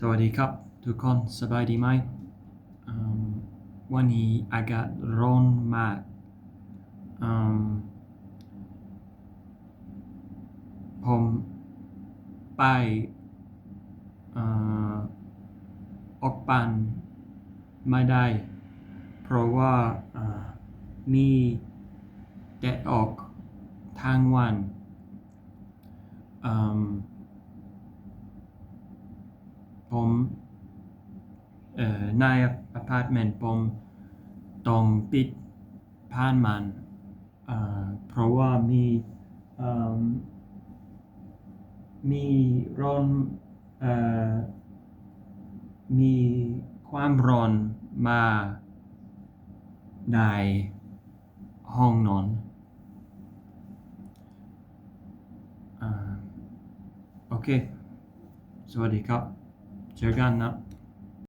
สวัสดีครับทุกคนสบายดีไหมวันนี้อากาศร้อนมากมผมไปออกบ้านไม่ได้ เพราะว่ามีแดดออกทั้งวัน ผมเอ่อในอพาร์ตเมนต์ผมต้องปิดผ่านมันเอ่อเพราะว่ามีเอิ่มมีร้อนอ่อมีความร้อนมาในห้องนอนอ่าโอเค สวัสดีครับ เจอกันนะ